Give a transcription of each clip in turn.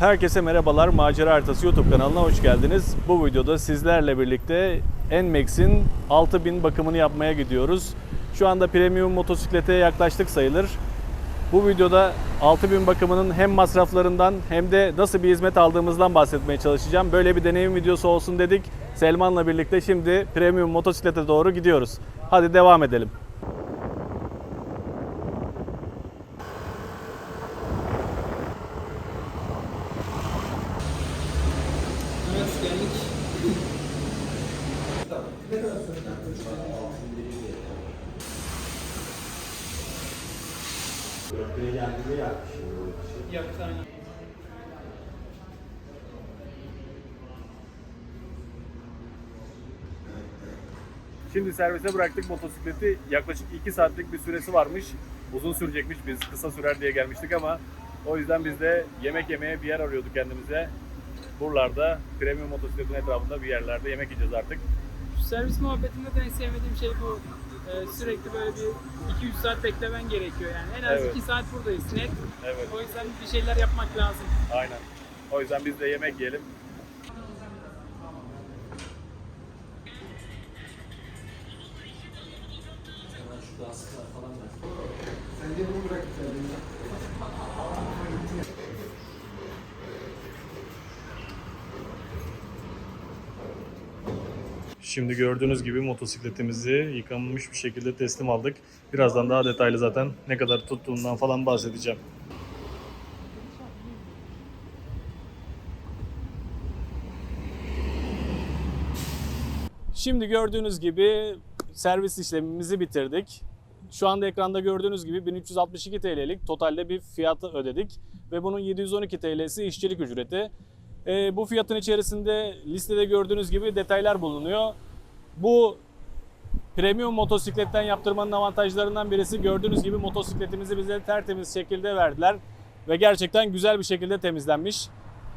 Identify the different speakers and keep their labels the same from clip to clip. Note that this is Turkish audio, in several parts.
Speaker 1: Herkese merhabalar. Macera Haritası YouTube kanalına hoş geldiniz. Bu videoda sizlerle birlikte NMAX'in 6000 bakımını yapmaya gidiyoruz. Şu anda premium motosiklete yaklaştık sayılır. Bu videoda 6000 bakımının hem masraflarından hem de nasıl bir hizmet aldığımızdan bahsetmeye çalışacağım. Böyle bir deneyim videosu olsun dedik. Selman'la birlikte şimdi premium motosiklete doğru gidiyoruz. Hadi devam edelim.
Speaker 2: Geldik. Yaktı aynen.
Speaker 1: Şimdi servise bıraktık motosikleti. Yaklaşık 2 saatlik bir süresi varmış. Uzun sürecekmiş. Biz kısa sürer diye gelmiştik ama o yüzden biz de yemek yemeye bir yer arıyorduk kendimize. Buralarda premium motosikletin etrafında bir yerlerde yemek yiyeceğiz artık.
Speaker 2: Şu servis muhabbetinde de en sevmediğim şey bu. Ee, sürekli böyle bir 2-3 saat beklemen gerekiyor yani. En az
Speaker 1: Evet.
Speaker 2: 2 saat buradayız net.
Speaker 1: Evet,
Speaker 2: O yüzden bir şeyler yapmak lazım.
Speaker 1: aynen. O yüzden biz de yemek yiyelim. Şimdi gördüğünüz gibi motosikletimizi yıkanmış bir şekilde teslim aldık. Birazdan daha detaylı zaten ne kadar tuttuğundan falan bahsedeceğim. Şimdi gördüğünüz gibi servis işlemimizi bitirdik. Şu anda ekranda gördüğünüz gibi 1362 TL'lik totalde bir fiyatı ödedik. Ve bunun 712 TL'si işçilik ücreti. Ee, bu fiyatın içerisinde listede gördüğünüz gibi detaylar bulunuyor. Bu premium motosikletten yaptırmanın avantajlarından birisi gördüğünüz gibi motosikletimizi bize tertemiz şekilde verdiler. Ve gerçekten güzel bir şekilde temizlenmiş.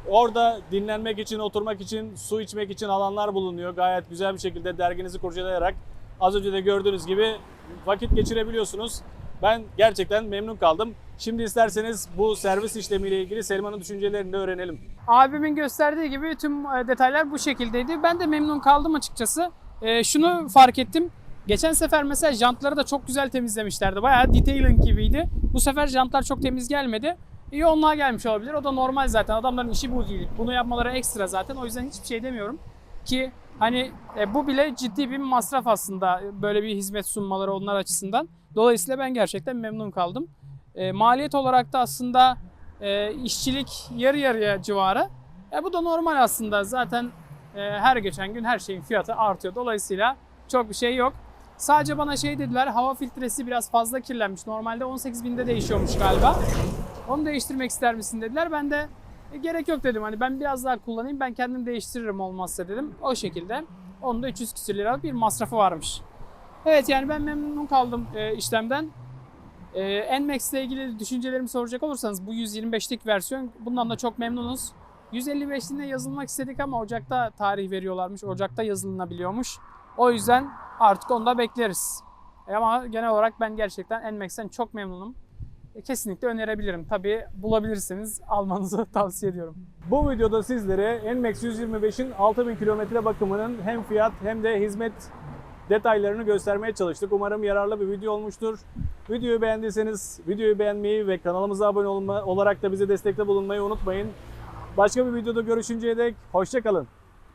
Speaker 1: Orada dinlenmek için, oturmak için, su içmek için alanlar bulunuyor. Gayet güzel bir şekilde derginizi kurcalayarak az önce de gördüğünüz gibi vakit geçirebiliyorsunuz. Ben gerçekten memnun kaldım. Şimdi isterseniz bu servis işlemiyle ilgili Selman'ın düşüncelerini de öğrenelim.
Speaker 2: Abimin gösterdiği gibi tüm e, detaylar bu şekildeydi. Ben de memnun kaldım açıkçası. E, şunu fark ettim. Geçen sefer mesela jantları da çok güzel temizlemişlerdi. Bayağı detailing gibiydi. Bu sefer jantlar çok temiz gelmedi. İyi onlar gelmiş olabilir. O da normal zaten. Adamların işi bu değil. Bunu yapmaları ekstra zaten. O yüzden hiçbir şey demiyorum. Ki hani e, bu bile ciddi bir masraf aslında. Böyle bir hizmet sunmaları onlar açısından. Dolayısıyla ben gerçekten memnun kaldım. E, maliyet olarak da aslında e, işçilik yarı yarıya civarı. E, bu da normal aslında. Zaten e, her geçen gün her şeyin fiyatı artıyor. Dolayısıyla çok bir şey yok. Sadece bana şey dediler, hava filtresi biraz fazla kirlenmiş. Normalde 18 binde değişiyormuş galiba. Onu değiştirmek ister misin dediler. Ben de "E, gerek yok dedim. Hani ben biraz daha kullanayım, ben kendim değiştiririm olmazsa dedim. O şekilde. Onun da 300 küsür liralık bir masrafı varmış. Evet yani ben memnun kaldım e, işlemden. E, NMAX ile ilgili düşüncelerimi soracak olursanız bu 125'lik versiyon bundan da çok memnunuz. 155'liğine yazılmak istedik ama Ocak'ta tarih veriyorlarmış. Ocak'ta yazılınabiliyormuş. O yüzden artık onu da bekleriz. E, ama genel olarak ben gerçekten NMAX'ten çok memnunum. E, kesinlikle önerebilirim. Tabii bulabilirseniz almanızı tavsiye ediyorum.
Speaker 1: Bu videoda sizlere NMAX 125'in 6000 kilometre bakımının hem fiyat hem de hizmet detaylarını göstermeye çalıştık. Umarım yararlı bir video olmuştur. Videoyu beğendiyseniz videoyu beğenmeyi ve kanalımıza abone olma, olarak da bize destekte bulunmayı unutmayın. Başka bir videoda görüşünceye dek hoşçakalın.